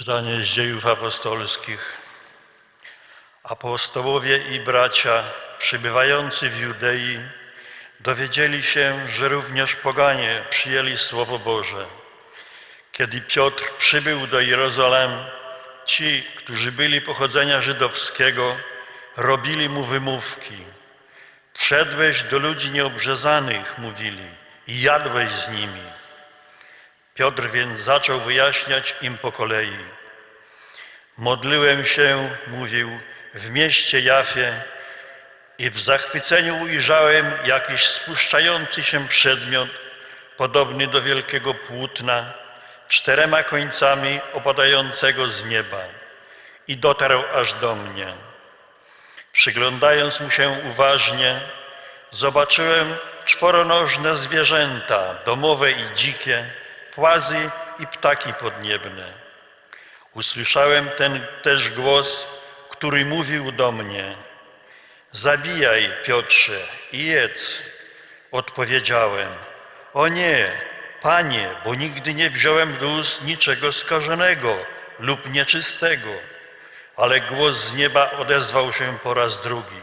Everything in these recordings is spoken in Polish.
Czytanie z dziejów apostolskich. Apostołowie i bracia przybywający w Judei dowiedzieli się, że również poganie przyjęli Słowo Boże. Kiedy Piotr przybył do Jerozolem, ci, którzy byli pochodzenia żydowskiego, robili mu wymówki. Wszedłeś do ludzi nieobrzezanych, mówili, i jadłeś z nimi. Piotr więc zaczął wyjaśniać im po kolei. Modliłem się, mówił, w mieście Jafie i w zachwyceniu ujrzałem jakiś spuszczający się przedmiot, podobny do wielkiego płótna, czterema końcami opadającego z nieba i dotarł aż do mnie. Przyglądając mu się uważnie, zobaczyłem czworonożne zwierzęta, domowe i dzikie, płazy i ptaki podniebne. Usłyszałem ten też głos, który mówił do mnie: Zabijaj, Piotrze, i jedz. Odpowiedziałem: O nie, panie, bo nigdy nie wziąłem do ust niczego skażonego lub nieczystego. Ale głos z nieba odezwał się po raz drugi: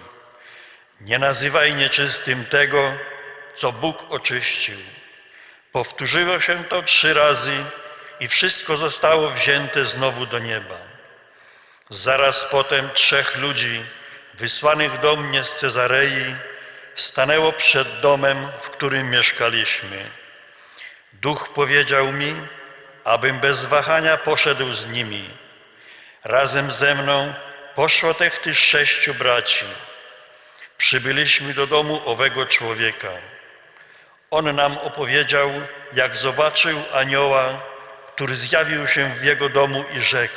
Nie nazywaj nieczystym tego, co Bóg oczyścił. Powtórzyło się to trzy razy i wszystko zostało wzięte znowu do nieba. Zaraz potem trzech ludzi wysłanych do mnie z Cezarei stanęło przed domem, w którym mieszkaliśmy. Duch powiedział mi, abym bez wahania poszedł z nimi. Razem ze mną poszło tych tych sześciu braci. Przybyliśmy do domu owego człowieka. On nam opowiedział, jak zobaczył anioła, który zjawił się w jego domu i rzekł: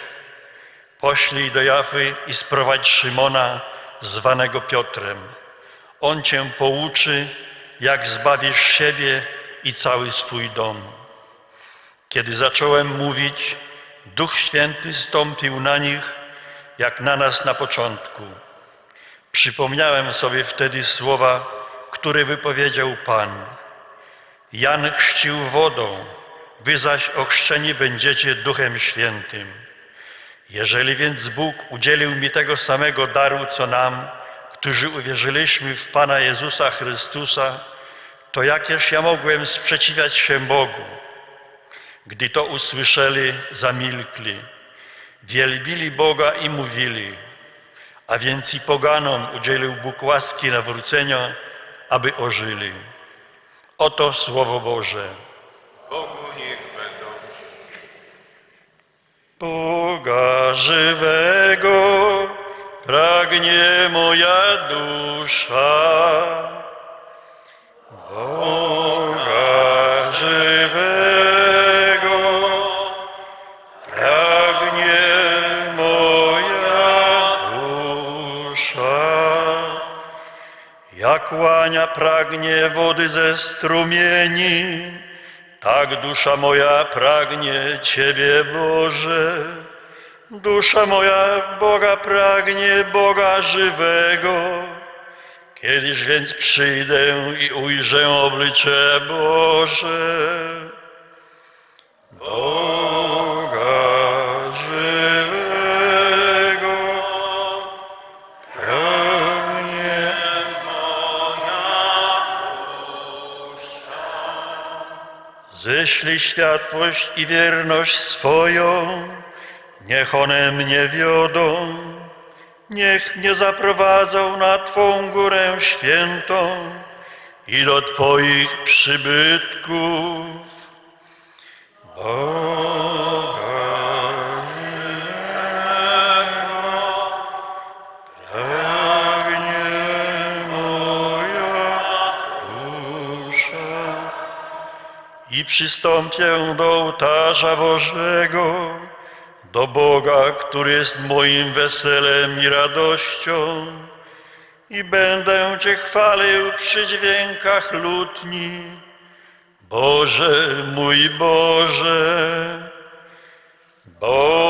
Poślij do Jafy i sprowadź Szymona, zwanego Piotrem. On cię pouczy, jak zbawisz siebie i cały swój dom. Kiedy zacząłem mówić, Duch Święty stąpił na nich, jak na nas na początku. Przypomniałem sobie wtedy słowa, które wypowiedział Pan. Jan chrzcił wodą, wy zaś ochrzczeni będziecie Duchem Świętym. Jeżeli więc Bóg udzielił mi tego samego daru, co nam, którzy uwierzyliśmy w Pana Jezusa Chrystusa, to jakież ja mogłem sprzeciwiać się Bogu? Gdy to usłyszeli, zamilkli. Wielbili Boga i mówili, a więc i poganom udzielił Bóg łaski nawrócenia, aby ożyli. Oto Słowo Boże. Bogu niech będą. Boga żywego pragnie moja dusza. Boga żywego pragnie moja dusza. Jak łania pragnie wody ze strumieni, tak dusza moja pragnie Ciebie, Boże. Dusza moja Boga pragnie, Boga żywego. Kiedyś więc przyjdę i ujrzę oblicze Boże. Boga Ześlij światłość i wierność swoją, niech one mnie wiodą, niech mnie zaprowadzą na Twą górę świętą i do Twoich przybytków. Boga przystąpię do ołtarza Bożego, do Boga, który jest moim weselem i radością, i będę Cię chwalił przy dźwiękach lutni. Boże, mój Boże, Boga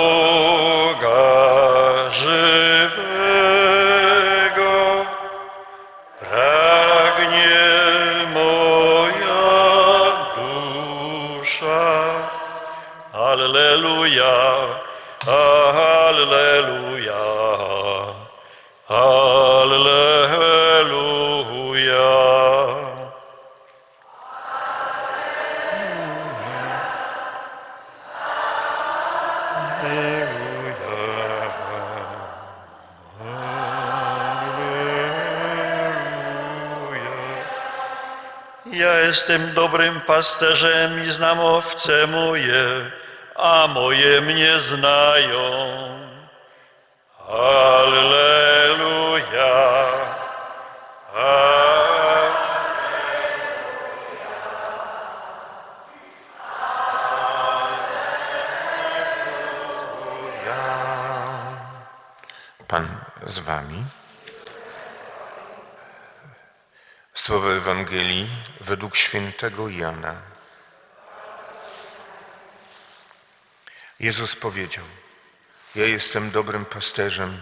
jestem dobrym pasterzem i znam owce moje, a moje mnie znają. Alleluja. Pan z wami. Słowo Ewangelii według świętego Jana. Jezus powiedział: Ja jestem dobrym pasterzem.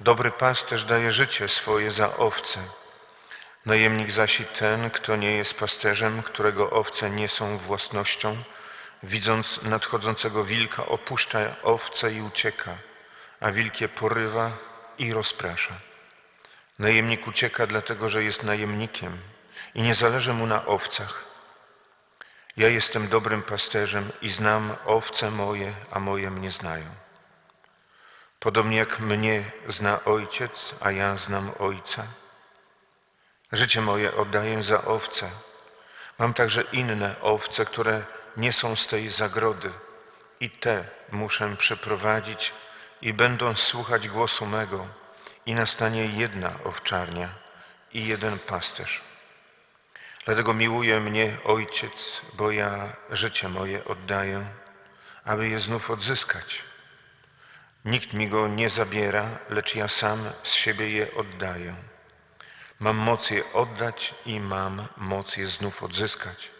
Dobry pasterz daje życie swoje za owce. Najemnik zaś i ten, kto nie jest pasterzem, którego owce nie są własnością, widząc nadchodzącego wilka, opuszcza owce i ucieka, a wilk je porywa i rozprasza. Najemnik ucieka dlatego, że jest najemnikiem i nie zależy mu na owcach. Ja jestem dobrym pasterzem i znam owce moje, a moje mnie znają. Podobnie jak mnie zna Ojciec, a ja znam Ojca. Życie moje oddaję za owce. Mam także inne owce, które nie są z tej zagrody i te muszę przeprowadzić i będą słuchać głosu mego i nastanie jedna owczarnia i jeden pasterz. Dlatego miłuje mnie Ojciec, bo ja życie moje oddaję, aby je znów odzyskać. Nikt mi go nie zabiera, lecz ja sam z siebie je oddaję. Mam moc je oddać i mam moc je znów odzyskać.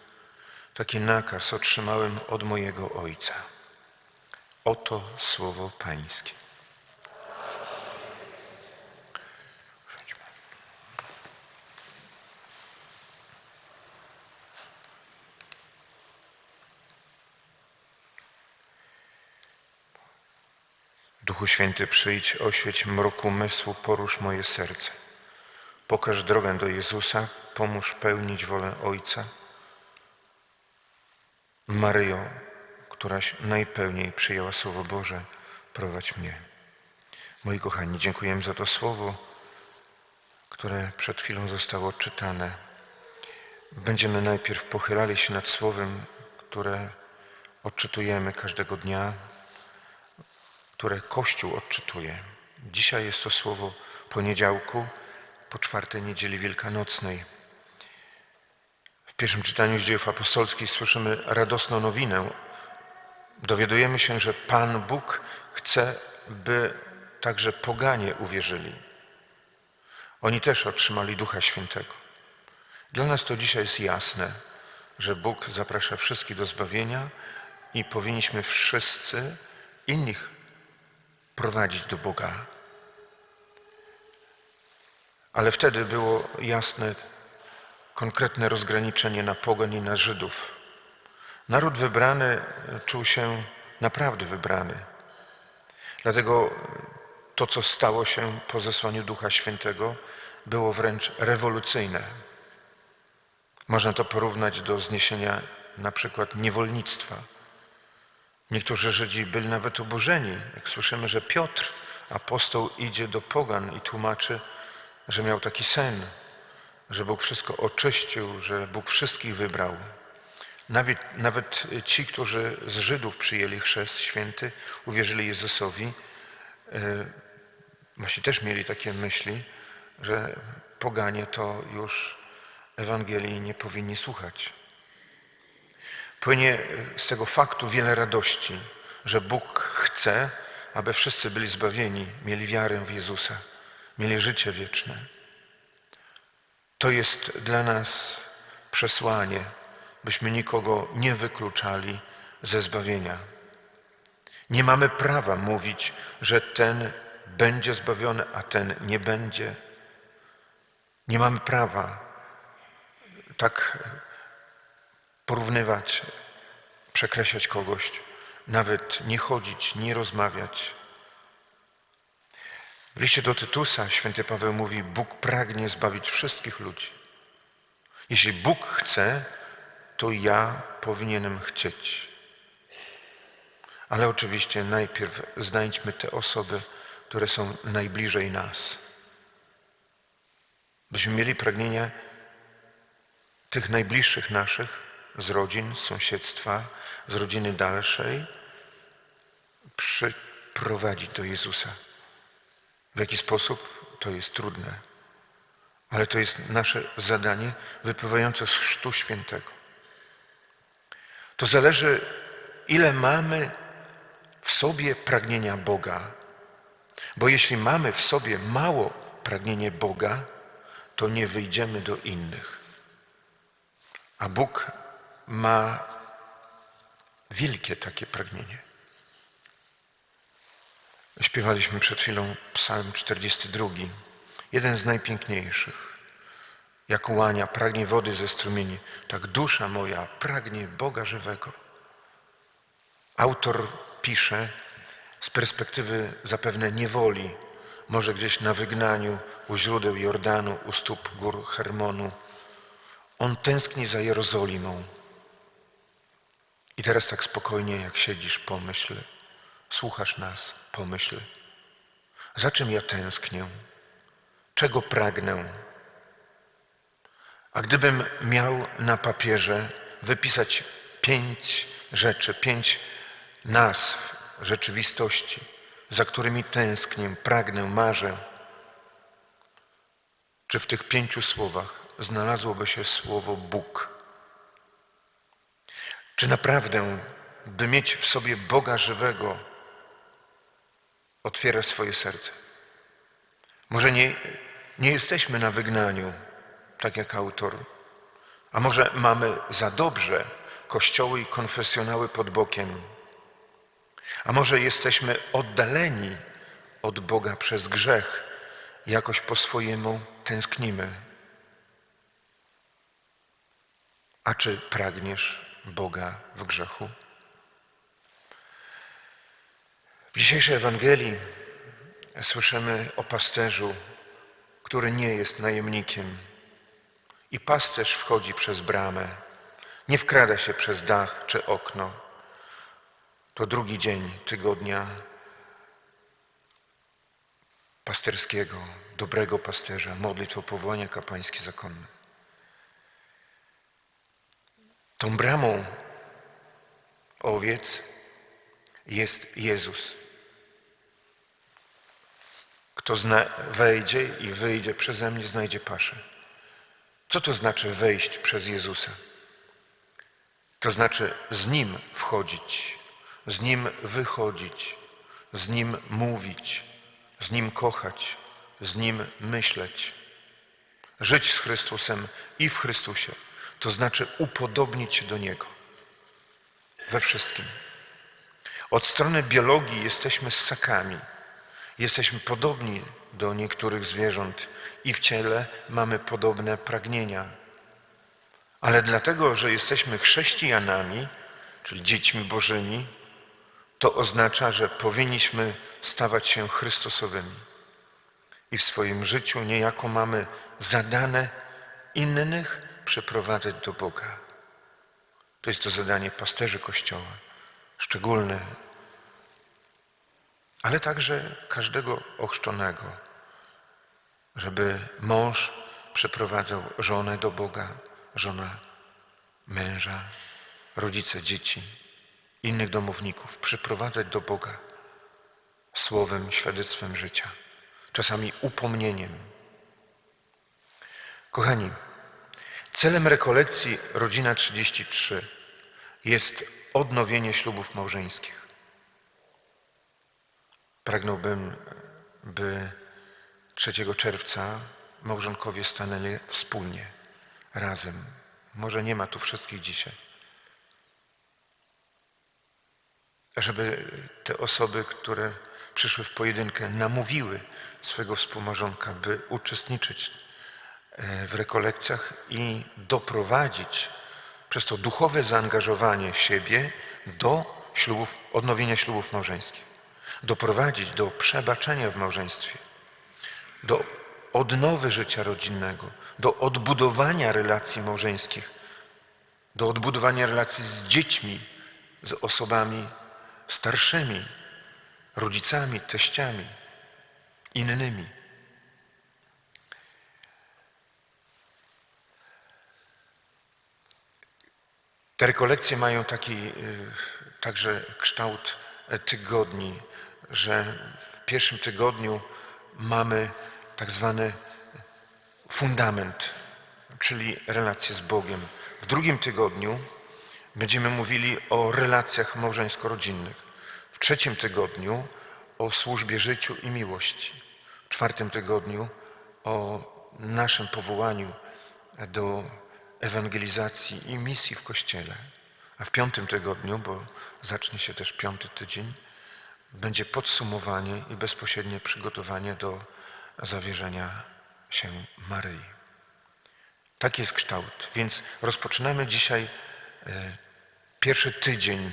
Taki nakaz otrzymałem od mojego Ojca. Oto słowo Pańskie. Duchu Święty, przyjdź, oświeć mroku mysłu, porusz moje serce. Pokaż drogę do Jezusa, pomóż pełnić wolę Ojca. Maryjo, któraś najpełniej przyjęła Słowo Boże, prowadź mnie. Moi kochani, dziękujemy za to Słowo, które przed chwilą zostało czytane. Będziemy najpierw pochylali się nad Słowem, które odczytujemy każdego dnia, które Kościół odczytuje. Dzisiaj jest to słowo poniedziałku, po czwartej niedzieli wielkanocnej. W pierwszym czytaniu z dziejów apostolskich słyszymy radosną nowinę. Dowiadujemy się, że Pan Bóg chce, by także poganie uwierzyli. Oni też otrzymali Ducha Świętego. Dla nas to dzisiaj jest jasne, że Bóg zaprasza wszystkich do zbawienia i powinniśmy wszyscy innych prowadzić do Boga. Ale wtedy było jasne, konkretne rozgraniczenie na pogan i na Żydów. Naród wybrany czuł się naprawdę wybrany. Dlatego to, co stało się po zesłaniu Ducha Świętego, było wręcz rewolucyjne. Można to porównać do zniesienia na przykład niewolnictwa. Niektórzy Żydzi byli nawet oburzeni, jak słyszymy, że Piotr, apostoł, idzie do pogan i tłumaczy, że miał taki sen, że Bóg wszystko oczyścił, że Bóg wszystkich wybrał. Nawet, nawet ci, którzy z Żydów przyjęli chrzest święty, uwierzyli Jezusowi, e, właśnie też mieli takie myśli, że poganie to już Ewangelii nie powinni słuchać. Płynie z tego faktu wiele radości, że Bóg chce, aby wszyscy byli zbawieni, mieli wiarę w Jezusa, mieli życie wieczne. To jest dla nas przesłanie, byśmy nikogo nie wykluczali ze zbawienia. Nie mamy prawa mówić, że ten będzie zbawiony, a ten nie będzie. Nie mamy prawa tak porównywać, przekreślać kogoś, nawet nie chodzić, nie rozmawiać. W liście do Tytusa święty Paweł mówi, Bóg pragnie zbawić wszystkich ludzi. Jeśli Bóg chce, to ja powinienem chcieć. Ale oczywiście najpierw znajdźmy te osoby, które są najbliżej nas. Byśmy mieli pragnienie tych najbliższych naszych z rodzin, z sąsiedztwa, z rodziny dalszej przyprowadzić do Jezusa. W jaki sposób? To jest trudne, ale to jest nasze zadanie wypływające z Chrztu Świętego. To zależy, ile mamy w sobie pragnienia Boga. Bo jeśli mamy w sobie mało pragnienie Boga, to nie wyjdziemy do innych. A Bóg ma wielkie takie pragnienie. Śpiewaliśmy przed chwilą Psalm 42, jeden z najpiękniejszych. Jak łania pragnie wody ze strumieni, tak dusza moja pragnie Boga żywego. Autor pisze z perspektywy zapewne niewoli, może gdzieś na wygnaniu u źródeł Jordanu, u stóp gór Hermonu. On tęskni za Jerozolimą. I teraz tak spokojnie, jak siedzisz, pomyśl, słuchasz nas, pomyśl, za czym ja tęsknię, czego pragnę. A gdybym miał na papierze wypisać pięć rzeczy, pięć nazw rzeczywistości, za którymi tęsknię, pragnę, marzę, czy w tych pięciu słowach znalazłoby się słowo Bóg? Czy naprawdę, by mieć w sobie Boga żywego, otwiera swoje serce? Może nie, nie jesteśmy na wygnaniu, tak jak autor, a może mamy za dobrze kościoły i konfesjonały pod bokiem, a może jesteśmy oddaleni od Boga przez grzech, jakoś po swojemu tęsknimy. A czy pragniesz Boga w grzechu? W dzisiejszej Ewangelii słyszymy o pasterzu, który nie jest najemnikiem. I pasterz wchodzi przez bramę, nie wkrada się przez dach czy okno. To drugi dzień tygodnia pasterskiego, dobrego pasterza, modlitw o powołania kapłańskie zakonne. Tą bramą owiec jest Jezus. Kto zna, wejdzie i wyjdzie przeze mnie, znajdzie paszę. Co to znaczy wejść przez Jezusa? To znaczy z Nim wchodzić, z Nim wychodzić, z Nim mówić, z Nim kochać, z Nim myśleć. Żyć z Chrystusem i w Chrystusie, to znaczy upodobnić się do Niego we wszystkim. Od strony biologii jesteśmy ssakami. Jesteśmy podobni do niektórych zwierząt i w ciele mamy podobne pragnienia. Ale dlatego, że jesteśmy chrześcijanami, czyli dziećmi Bożymi, to oznacza, że powinniśmy stawać się Chrystusowymi. I w swoim życiu niejako mamy zadane innych przyprowadzać do Boga. To jest to zadanie pasterzy Kościoła, szczególne, ale także każdego ochrzczonego, żeby mąż przyprowadzał żonę do Boga, żona męża, rodzice dzieci, innych domowników, przyprowadzać do Boga słowem, świadectwem życia, czasami upomnieniem. Kochani, celem rekolekcji Rodzina 33 jest odnowienie ślubów małżeńskich. Pragnąłbym, by 3 czerwca małżonkowie stanęli wspólnie, razem. Może nie ma tu wszystkich dzisiaj. Żeby te osoby, które przyszły w pojedynkę, namówiły swego współmałżonka, by uczestniczyć w rekolekcjach i doprowadzić przez to duchowe zaangażowanie siebie do ślubów, odnowienia ślubów małżeńskich. Doprowadzić do przebaczenia w małżeństwie. do odnowy życia rodzinnego, do odbudowania relacji małżeńskich, do odbudowania relacji z dziećmi, z osobami starszymi, rodzicami, teściami, innymi. Te rekolekcje mają taki y, także kształt e, tygodni, że w pierwszym tygodniu mamy tak zwany fundament, czyli relacje z Bogiem. W drugim tygodniu będziemy mówili o relacjach małżeńsko-rodzinnych. W trzecim tygodniu o służbie życiu i miłości. W czwartym tygodniu o naszym powołaniu do ewangelizacji i misji w Kościele. A w piątym tygodniu, bo zacznie się też piąty tydzień, będzie podsumowanie i bezpośrednie przygotowanie do zawierzenia się Maryi. Tak jest kształt. Więc rozpoczynamy dzisiaj e, pierwszy tydzień,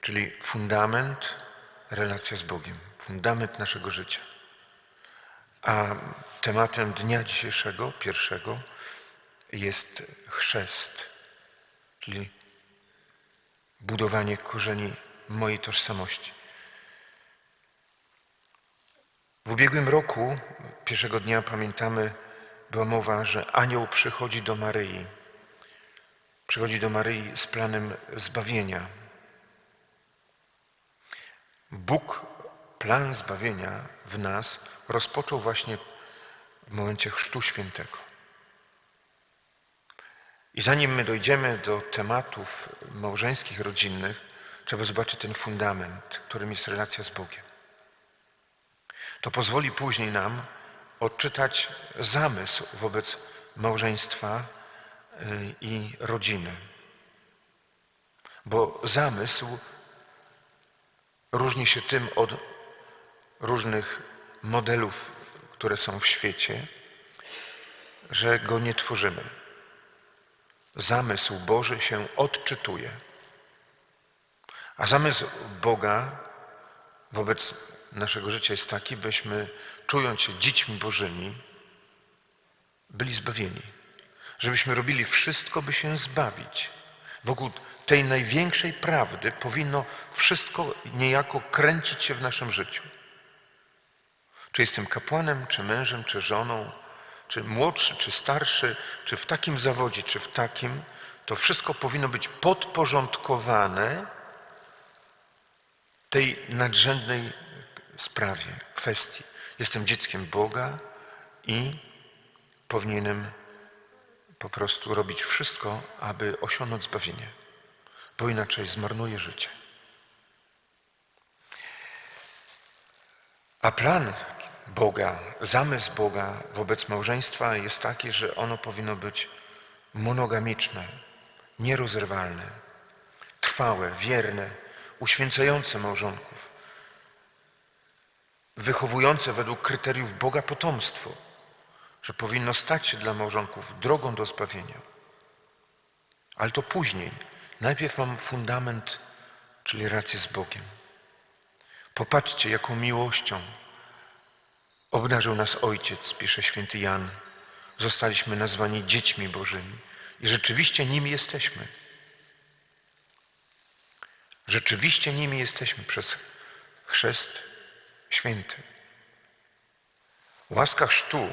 czyli fundament, relacja z Bogiem, fundament naszego życia. A tematem dnia dzisiejszego, pierwszego, jest chrzest, czyli budowanie korzeni mojej tożsamości. W ubiegłym roku, pierwszego dnia pamiętamy, była mowa, że anioł przychodzi do Maryi. Przychodzi do Maryi z planem zbawienia. Bóg plan zbawienia w nas rozpoczął właśnie w momencie Chrztu Świętego. I zanim my dojdziemy do tematów małżeńskich, rodzinnych, trzeba zobaczyć ten fundament, którym jest relacja z Bogiem. To pozwoli później nam odczytać zamysł wobec małżeństwa y, i rodziny. Bo zamysł różni się tym od różnych modelów, które są w świecie, że go nie tworzymy. Zamysł Boży się odczytuje. A zamysł Boga wobec naszego życia jest taki, byśmy, czując się dziećmi Bożymi, byli zbawieni. Żebyśmy robili wszystko, by się zbawić. Wokół tej największej prawdy powinno wszystko niejako kręcić się w naszym życiu. Czy jestem kapłanem, czy mężem, czy żoną, czy młodszy, czy starszy, czy w takim zawodzie, czy w takim, to wszystko powinno być podporządkowane tej nadrzędnej sprawie, kwestii. Jestem dzieckiem Boga i powinienem po prostu robić wszystko, aby osiągnąć zbawienie, bo inaczej zmarnuję życie. A plan Boga, zamysł Boga wobec małżeństwa jest taki, że ono powinno być monogamiczne, nierozerwalne, trwałe, wierne, uświęcające małżonków, wychowujące według kryteriów Boga potomstwo, że powinno stać się dla małżonków drogą do zbawienia. Ale to później. Najpierw mam fundament, czyli relację z Bogiem. Popatrzcie, jaką miłością obdarzył nas Ojciec, pisze święty Jan. Zostaliśmy nazwani dziećmi Bożymi i rzeczywiście nimi jesteśmy. Rzeczywiście nimi jesteśmy przez chrzest święty. Łaska chrztu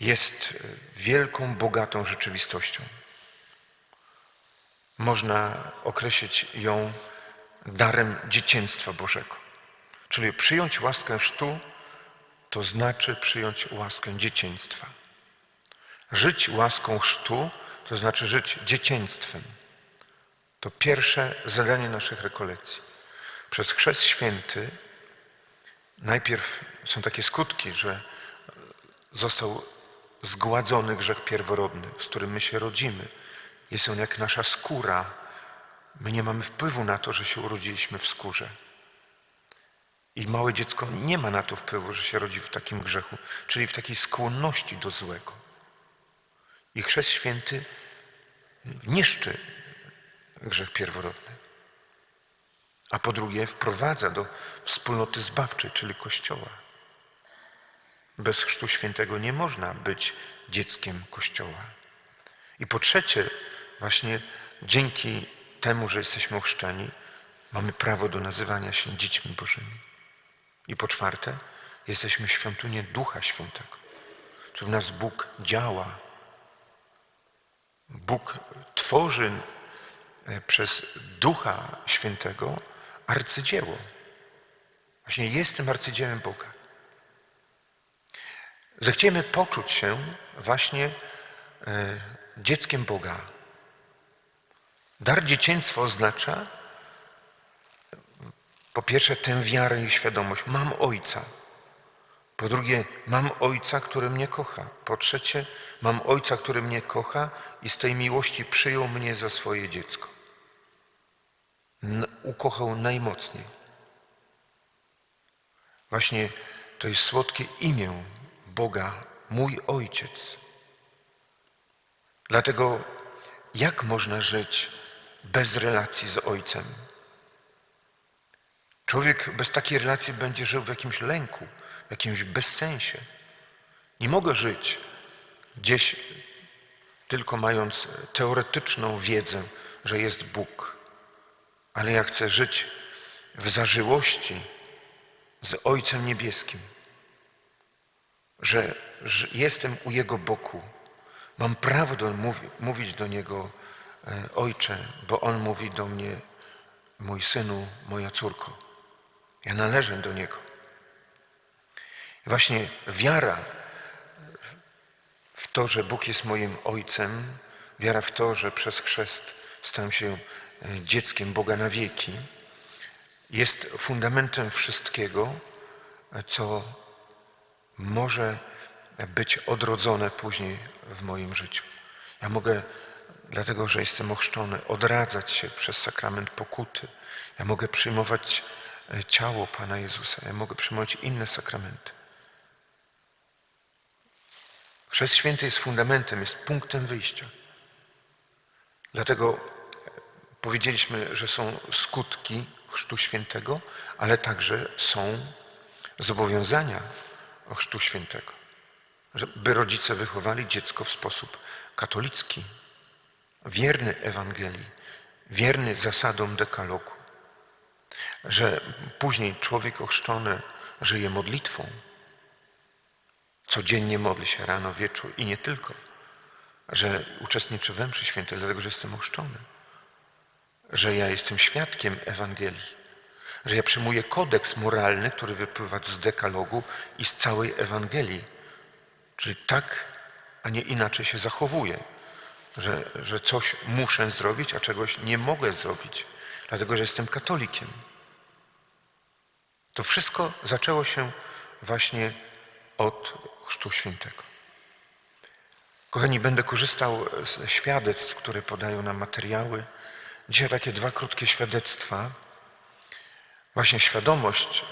jest wielką, bogatą rzeczywistością. Można określić ją darem dzieciństwa Bożego. Czyli przyjąć łaskę chrztu to znaczy przyjąć łaskę dzieciństwa. Żyć łaską chrztu to znaczy żyć dzieciństwem. To pierwsze zadanie naszych rekolekcji. Przez chrzest święty najpierw są takie skutki, że został zgładzony grzech pierworodny, z którym my się rodzimy. Jest on jak nasza skóra. My nie mamy wpływu na to, że się urodziliśmy w skórze. I małe dziecko nie ma na to wpływu, że się rodzi w takim grzechu, czyli w takiej skłonności do złego. I chrzest święty niszczy grzech pierworodny. a po drugie wprowadza do wspólnoty zbawczej, czyli Kościoła. Bez Chrztu Świętego nie można być dzieckiem Kościoła. I po trzecie, właśnie dzięki temu, że jesteśmy ochrzczeni, mamy prawo do nazywania się dziećmi Bożymi. I po czwarte, jesteśmy świątynią Ducha Świętego. Czy w nas Bóg działa? Bóg tworzy e, przez Ducha Świętego arcydzieło. Właśnie jestem arcydziełem Boga. Zechciemy poczuć się właśnie e, dzieckiem Boga. Dar dzieciństwa oznacza po pierwsze tę wiarę i świadomość. Mam Ojca. Po drugie, mam Ojca, który mnie kocha. Po trzecie, mam Ojca, który mnie kocha i z tej miłości przyjął mnie za swoje dziecko. Ukochał najmocniej. Właśnie to jest słodkie imię Boga, mój Ojciec. Dlatego jak można żyć bez relacji z Ojcem? Człowiek bez takiej relacji będzie żył w jakimś lęku, w jakimś bezsensie. Nie mogę żyć gdzieś tylko mając teoretyczną wiedzę, że jest Bóg, ale ja chcę żyć w zażyłości z Ojcem Niebieskim, że, że jestem u Jego boku. Mam prawo do, mówi, mówić do Niego e, Ojcze, bo On mówi do mnie mój synu, moja córko. Ja należę do Niego. Właśnie wiara w to, że Bóg jest moim Ojcem, wiara w to, że przez chrzest stałem się e, dzieckiem Boga na wieki, jest fundamentem wszystkiego, co może być odrodzone później w moim życiu. Ja mogę, dlatego że jestem ochrzczony, odradzać się przez sakrament pokuty. Ja mogę przyjmować ciało Pana Jezusa. Ja mogę przyjmować inne sakramenty. Chrzest święty jest fundamentem, jest punktem wyjścia. Dlatego powiedzieliśmy, że są skutki Chrztu Świętego, ale także są zobowiązania Chrztu Świętego. Żeby rodzice wychowali dziecko w sposób katolicki, wierny Ewangelii, wierny zasadom dekalogu. Że później człowiek ochrzczony żyje modlitwą, codziennie modli się rano, wieczór i nie tylko, że uczestniczy we mszy świętej, dlatego że jestem ochrzczony, że ja jestem świadkiem Ewangelii, że ja przyjmuję kodeks moralny, który wypływa z dekalogu i z całej Ewangelii, czyli tak, a nie inaczej się zachowuję, że, że coś muszę zrobić, a czegoś nie mogę zrobić, dlatego że jestem katolikiem. To wszystko zaczęło się właśnie od Chrztu Świętego. Kochani, będę korzystał ze świadectw, które podają nam materiały. Dzisiaj takie dwa krótkie świadectwa. Właśnie świadomość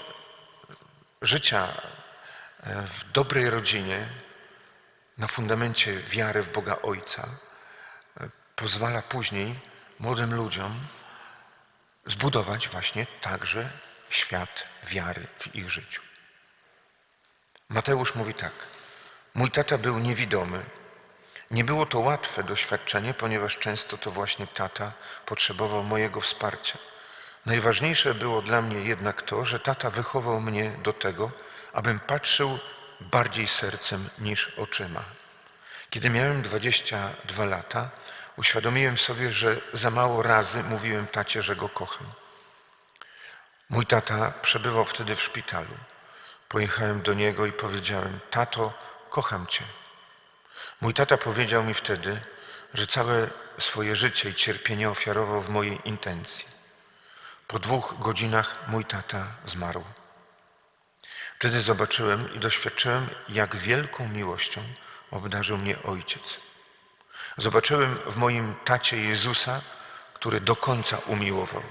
życia w dobrej rodzinie na fundamencie wiary w Boga Ojca pozwala później młodym ludziom zbudować właśnie także świat wiary w ich życiu. Mateusz mówi tak. Mój tata był niewidomy. Nie było to łatwe doświadczenie, ponieważ często to właśnie tata potrzebował mojego wsparcia. Najważniejsze było dla mnie jednak to, że tata wychował mnie do tego, abym patrzył bardziej sercem niż oczyma. Kiedy miałem 22 lata, uświadomiłem sobie, że za mało razy mówiłem tacie, że go kocham. Mój tata przebywał wtedy w szpitalu. Pojechałem do niego i powiedziałem: Tato, kocham cię. Mój tata powiedział mi wtedy, że całe swoje życie i cierpienie ofiarował w mojej intencji. Po dwóch godzinach mój tata zmarł. Wtedy zobaczyłem i doświadczyłem, jak wielką miłością obdarzył mnie ojciec. Zobaczyłem w moim tacie Jezusa, który do końca umiłował.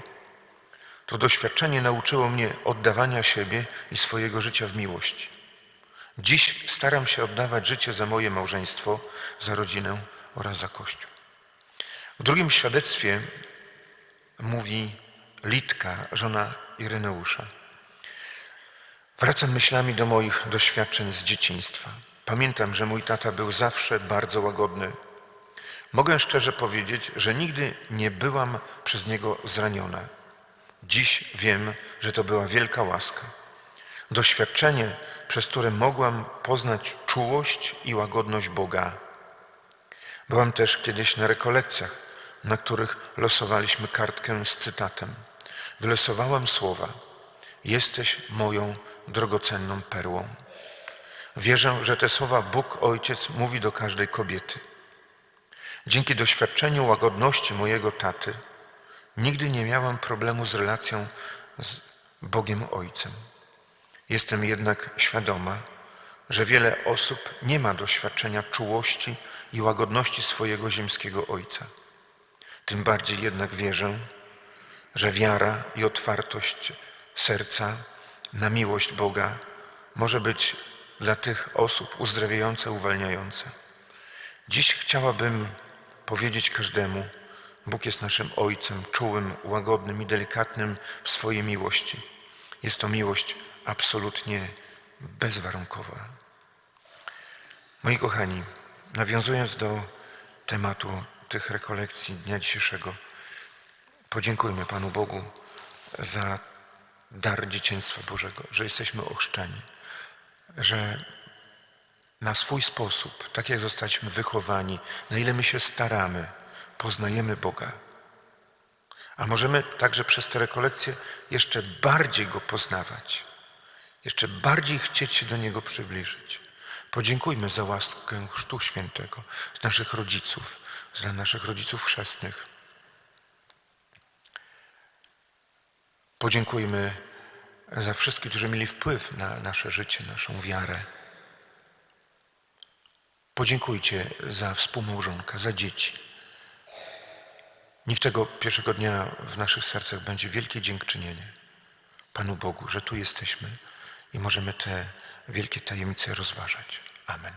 To doświadczenie nauczyło mnie oddawania siebie i swojego życia w miłości. Dziś staram się oddawać życie za moje małżeństwo, za rodzinę oraz za Kościół. W drugim świadectwie mówi Litka, żona Ireneusza. Wracam myślami do moich doświadczeń z dzieciństwa. Pamiętam, że mój tata był zawsze bardzo łagodny. Mogę szczerze powiedzieć, że nigdy nie byłam przez niego zraniona. Dziś wiem, że to była wielka łaska. Doświadczenie, przez które mogłam poznać czułość i łagodność Boga. Byłam też kiedyś na rekolekcjach, na których losowaliśmy kartkę z cytatem. Wylosowałam słowa: Jesteś moją drogocenną perłą. Wierzę, że te słowa Bóg Ojciec mówi do każdej kobiety. Dzięki doświadczeniu łagodności mojego taty nigdy nie miałam problemu z relacją z Bogiem Ojcem. Jestem jednak świadoma, że wiele osób nie ma doświadczenia czułości i łagodności swojego ziemskiego Ojca. Tym bardziej jednak wierzę, że wiara i otwartość serca na miłość Boga może być dla tych osób uzdrawiające, uwalniające. Dziś chciałabym powiedzieć każdemu, Bóg jest naszym Ojcem, czułym, łagodnym i delikatnym w swojej miłości. Jest to miłość absolutnie bezwarunkowa. Moi kochani, nawiązując do tematu tych rekolekcji dnia dzisiejszego, podziękujmy Panu Bogu za dar dzieciństwa Bożego, że jesteśmy ochrzczeni, że na swój sposób, tak jak zostaliśmy wychowani, na ile my się staramy, poznajemy Boga. A możemy także przez te rekolekcje jeszcze bardziej Go poznawać, jeszcze bardziej chcieć się do Niego przybliżyć. Podziękujmy za łaskę Chrztu Świętego z naszych rodziców, za naszych rodziców chrzestnych. Podziękujmy za wszystkich, którzy mieli wpływ na nasze życie, naszą wiarę. Podziękujcie za współmałżonka, za dzieci. Niech tego pierwszego dnia w naszych sercach będzie wielkie dziękczynienie Panu Bogu, że tu jesteśmy i możemy te wielkie tajemnice rozważać. Amen.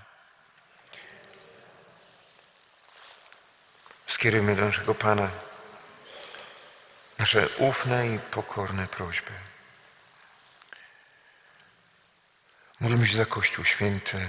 Skierujmy do naszego Pana nasze ufne i pokorne prośby. Módlmy się za Kościół Święty,